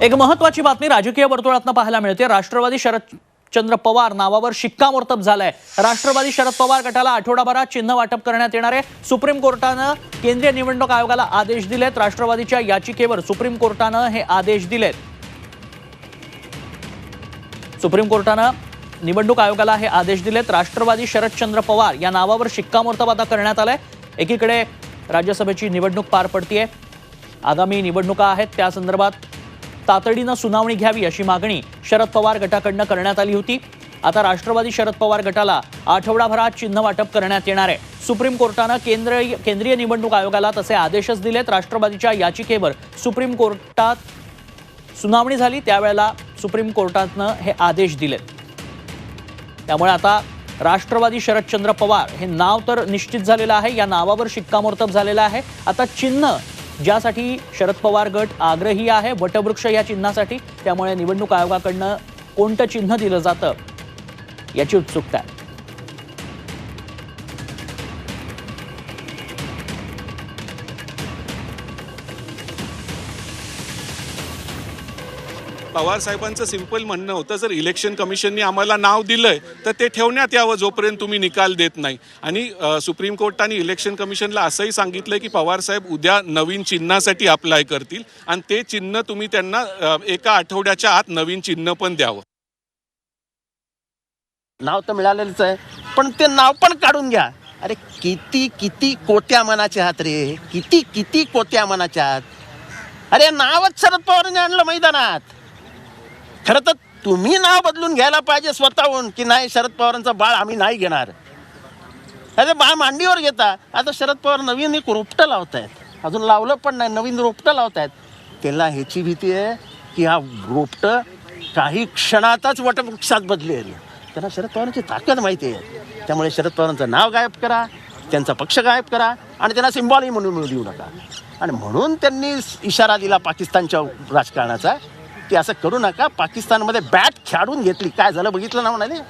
एक महत्वाची बातमी राजकीय वर्तुळातनं पाहायला मिळते. राष्ट्रवादी शरदचंद्र पवार नावावर शिक्कामोर्तब झालाय. राष्ट्रवादी शरद पवार गटाला आठवडाभरात चिन्ह वाटप करण्यात येणार आहे. सुप्रीम कोर्टानं केंद्रीय निवडणूक आयोगाला आदेश दिलेत. राष्ट्रवादीच्या याचिकेवर सुप्रीम कोर्टानं हे आदेश दिलेत. सुप्रीम कोर्टानं निवडणूक आयोगाला हे आदेश दिलेत. राष्ट्रवादी शरदचंद्र पवार या नावावर शिक्कामोर्तब आता करण्यात आलाय. एकीकडे राज्यसभेची निवडणूक पार पडतीये. आगामी निवडणुका आहेत. त्या संदर्भात तातडीनं सुनावणी घ्यावी अशी मागणी शरद पवार गटाकडनं करण्यात आली होती. आता राष्ट्रवादी शरद पवार गटाला आठवडाभरात चिन्ह वाटप करण्यात येणार आहे. सुप्रीम कोर्टानं केंद्रीय केंद्रीय निवडणूक आयोगाला तसे आदेशच दिलेत. राष्ट्रवादीच्या याचिकेवर सुप्रीम कोर्टात सुनावणी झाली. त्यावेळेला सुप्रीम कोर्टानं हे आदेश दिलेत. त्यामुळे आता राष्ट्रवादी शरदचंद्र पवार हे नाव तर निश्चित झालेलं आहे. या नावावर शिक्कामोर्तब झालेलं आहे. आता चिन्ह ज्यासाठी शरद पवार गट आग्रही आहे वटवृक्ष या चिन्हासाठी. त्यामुळे निवडणूक आयोगाकडनं कोणतं चिन्ह दिलं जातं याची उत्सुकता आहे. पवार साहेबांचं सिंपल म्हणणं होतं जर इलेक्शन कमिशननी आम्हाला नाव दिलंय तर ते ठेवण्यात यावं जोपर्यंत तुम्ही निकाल देत नाही. आणि सुप्रीम कोर्टाने इलेक्शन कमिशनला असंही सांगितलंय की पवार साहेब उद्या नवीन चिन्हासाठी अप्लाय करतील आणि ते चिन्ह तुम्ही त्यांना एका आठवड्याच्या आत नवीन चिन्ह पण द्यावं. नाव तर मिळालेलंच आहे पण ते नाव पण काढून घ्या. अरे किती किती कोट्या मनाचे आहात रे? किती किती कोट्या मनाच्या आहात? अरे नावच शरद पवारांनी आणलं मैदानात. खरं तर तुम्ही नाव बदलून घ्यायला पाहिजे स्वतःहून की नाही शरद पवारांचं बाळ आम्ही नाही घेणार. अरे बाळ मांडीवर घेता. आता शरद पवार नवीन एक रोपटं आहेत अजून लावलं पण नाही नवीन रोपटं लावत आहेत त्याला ह्याची भीती आहे की हा रोपटं काही क्षणातच वटवृक्षात बदलेल. त्यांना शरद पवारांची ताकद माहिती आहे. त्यामुळे शरद पवारांचं नाव गायब करा त्यांचा पक्ष गायब करा आणि त्यांना सिम्बॉलही म्हणून मिळू देऊ नका. आणि म्हणून त्यांनी इशारा दिला पाकिस्तानच्या राजकारणाचा की असं करू नका. पाकिस्तानमध्ये बॅट खेळून घेतली. काय झालं? बघितलं ना हो, म्हणाले